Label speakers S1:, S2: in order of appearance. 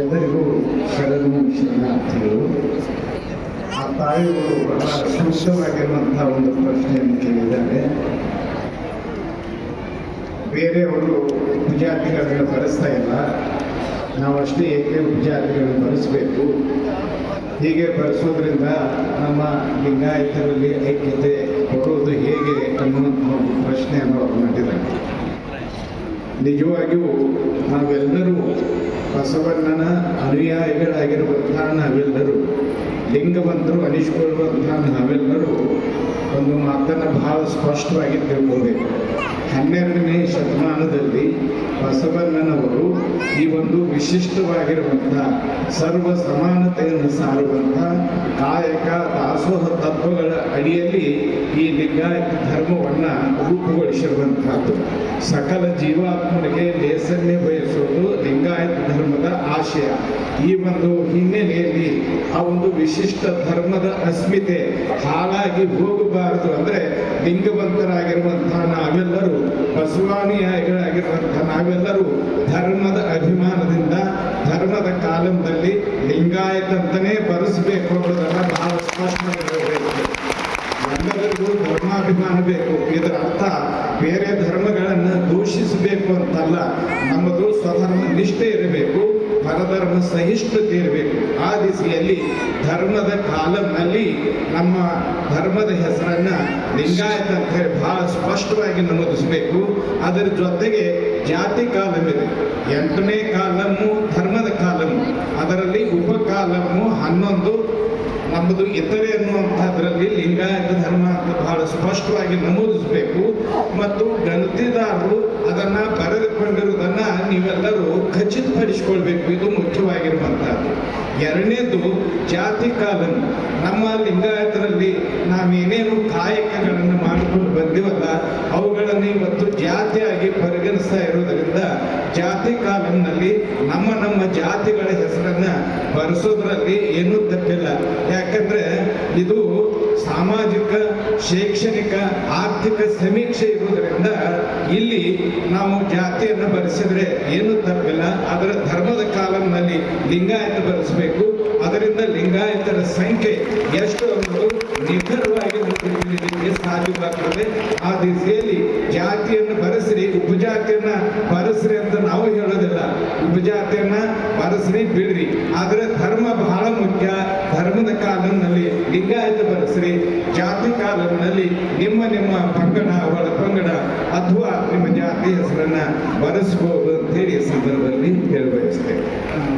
S1: ಎಲ್ಲರಿಗೂ ಶರಣು ಶರಣಾರ್ಥಿಗಳು ಆ ತಾಯಿಗಳು ಬಹಳ ಸ್ಪಷ್ಟವಾಗಿರುವಂತಹ ಒಂದು ಪ್ರಶ್ನೆಯನ್ನು ಕೇಳಿದ್ದಾರೆ. ಬೇರೆಯವರು ವಿದ್ಯಾರ್ಥಿಗಳನ್ನು ಬರೆಸ್ತಾ ಇಲ್ಲ. ನಾವಷ್ಟೇ ಏಕೆ ವಿದ್ಯಾರ್ಥಿಗಳನ್ನು ಬರೆಸಬೇಕು ಹೀಗೆ ಬರೆಸೋದ್ರಿಂದ ನಮ್ಮ ಲಿಂಗಾಯತರಲ್ಲಿ ಐಕ್ಯತೆ ಕೊಡೋದು ಹೇಗೆ ಅನ್ನುವಂಥ ಒಂದು ಪ್ರಶ್ನೆಯನ್ನು ಮಾಡಿದ್ದಾರೆ ನಿಜವಾಗಿಯೂ ನಾವೆಲ್ಲರೂ ಬಸವಣ್ಣನ ಅನುಯಾಯಿಗಳಾಗಿರುವಂತಹ ನಾವೆಲ್ಲರೂ, ಲಿಂಗವಂತರು ಅನಿಸಿಕೊಳ್ಳುವಂತಹ ನಾವೆಲ್ಲರೂ ಒಂದು ಮಾತನ್ನು ಬಹಳ ಸ್ಪಷ್ಟವಾಗಿ ತಿಳ್ಕೋಬೇಕು. ಹನ್ನೆರಡನೇ ಶತಮಾನದಲ್ಲಿ ಬಸವಣ್ಣನವರು ಈ ಒಂದು ವಿಶಿಷ್ಟವಾಗಿರುವಂಥ ಸರ್ವ ಸಮಾನತೆಯನ್ನು ಸಾರುವಂಥ ಕಾಯಕ ದಾಸೋಹ ತತ್ವಗಳ ಅಡಿಯಲ್ಲಿ ಈ ಲಿಂಗಾಯತ ಧರ್ಮವನ್ನು ರೂಪುಗೊಳಿಸಿರುವಂತಹದ್ದು. ಸಕಲ ಜೀವಾತ್ಮರಿಗೆ ಲೇಸನ್ನೇ ಬಯಸುವುದು ಲಿಂಗಾಯತ ಧರ್ಮದ ಆಶಯ. ಈ ಒಂದು ಹಿನ್ನೆಲೆಯಲ್ಲಿ ಆ ಒಂದು ವಿಶಿಷ್ಟ ಧರ್ಮದ ಅಸ್ಮಿತೆ ಹಾಳಾಗಿ ಹೋಗಬಾರದು ಅಂದರೆ ಲಿಂಗವಂತರಾಗಿರುವಂತಹ ನಾವೆಲ್ಲರೂ ಬಸವಾನಿಯಾಗಿರುವಂತಹ ನಾವೆಲ್ಲರೂ ಧರ್ಮದ ಅಭಿಮಾನದಿಂದ ಧರ್ಮದ ಕಾಲಂದಲ್ಲಿ ಲಿಂಗಾಯತ ಅಂತಲೇ ಬರೆಸಬೇಕು ಅನ್ನೋದನ್ನು ಸ್ಪಷ್ಟವಾಗಿ ಹೇಳಬೇಕು ಎಲ್ಲರಿಗೂ ಧರ್ಮಾಭಿಮಾನ ಬೇಕು ಇದರ ಅರ್ಥ ಬೇರೆ ಧರ್ಮಗಳನ್ನು ದೂಷಿಸಬೇಕು ಅಂತಲ್ಲ. ನಮ್ಮದು ಸ್ವಧರ್ಮ ನಿಷ್ಠೆ ಇರಬೇಕು, ಪರಧರ್ಮ ಸಹಿಷ್ಣುತೆ ಇರಬೇಕು. ಆ ದಿಸೆಯಲ್ಲಿ ಧರ್ಮದ ಕಾಲಂನಲ್ಲಿ ನಮ್ಮ ಧರ್ಮದ ಹೆಸರನ್ನ ಲಿಂಗಾಯತ ಅಂತ ಹೇಳಿ ಬಹಳ ಸ್ಪಷ್ಟವಾಗಿ ನಮೂದಿಸಬೇಕು. ಅದರ ಜೊತೆಗೆ ಜಾತಿ ಕಾಲಂ ಇದೆ ಎಂಟನೇ ಕಾಲಮ್ಮು ಧರ್ಮದ ಕಾಲಮ್ಮು. ಅದರಲ್ಲಿ ಉಪಕಾಲಮ್ಮು ಹನ್ನೊಂದು, ನಮ್ಮದು ಇತರೆ ಅನ್ನುವಂಥದ್ರಲ್ಲಿ ಲಿಂಗಾಯತ ಸ್ಪಷ್ಟವಾಗಿ ನಮೂದಿಸಬೇಕು ಮತ್ತು ಗಲ್ತಿದಾರರು ಅದನ್ನ ಬರೆದುಕೊಂಡಿರುವುದನ್ನ ನೀವೆಲ್ಲರೂ ಖಚಿತಪಡಿಸಿಕೊಳ್ಬೇಕು. ಇದು ಮುಖ್ಯವಾಗಿರುವಂತಹದ್ದು. ಎರಡನೇದು ಜಾತಿ ಕಾಲನ್ ನಮ್ಮ ಲಿಂಗಾಯತರಲ್ಲಿ ನಾವೇನೇನು ಕಾಯಕಗಳನ್ನು ಮಾಡಿಕೊಂಡು ಬಂದಿವಲ್ಲ, ಅವುಗಳನ್ನು ಇವತ್ತು ಜಾತಿಯಾಗಿ ಪರಿಗಣಿಸ್ತಾ ಇರೋದರಿಂದ ಜಾತಿ ಕಾಲಂನಲ್ಲಿ ನಮ್ಮ ನಮ್ಮ ಜಾತಿಗಳ ಹೆಸರನ್ನ ಬರೆಸೋದ್ರಲ್ಲಿ ಏನೂ ತಪ್ಪಿಲ್ಲ. ಯಾಕಂದ್ರೆ ಇದು ಸಾಮಾಜಿಕ, ಶೈಕ್ಷಣಿಕ, ಆರ್ಥಿಕ ಸಮೀಕ್ಷೆ ಇರುವುದರಿಂದ ಇಲ್ಲಿ ನಾವು ಜಾತಿಯನ್ನು ಬರೆಸಿದ್ರೆ ಏನು ತಪ್ಪಿಲ್ಲ. ಅದರ ಧರ್ಮದ ಕಾಲಂನಲ್ಲಿ ಲಿಂಗಾಯತ ಬರೆಸಬೇಕು. ಅದರಿಂದ ಲಿಂಗಾಯತರ ಸಂಖ್ಯೆ ಎಷ್ಟು ಅನ್ನೋದು ನಿಖರವಾಗಿ ನಮಗೆ ಸಾಧ್ಯವಾಗ್ತದೆ. ಆ ದಿಸೆಯಲ್ಲಿ ಜಾತಿಯನ್ನು ಬರೆಸ್ರಿ, ಉಪಜಾತಿಯನ್ನ ಬರೆಸ್ರಿ ಅಂತ ನಾವು ಹೇಳೋದಿಲ್ಲ. ಉಪಜಾತಿಯನ್ನ ಬರೆಸ್ರಿ, ಬಿಡ್ರಿ. ಆದರೆ ಧರ್ಮ ಬಹಳ ಮುಖ್ಯ. ಧರ್ಮದ ಕಾಲಂನಲ್ಲಿ ಲಿಂಗಾಯತ ಬರೆಸ್ರಿ ಜಾತಿ ಕಾಲದಲ್ಲಿ ನಿಮ್ಮ ನಿಮ್ಮ ಪಂಗಡ, ಅವಳ ಪಂಗಡ ಅಥವಾ ನಿಮ್ಮ ಜಾತಿ ಹೆಸರನ್ನ ಬರೆಸ್ಬೋದು ಅಂತ ಹೇಳಿ ಸಂದರ್ಭದಲ್ಲಿ ಹೇಳ ಬಯಸ್ತೇನೆ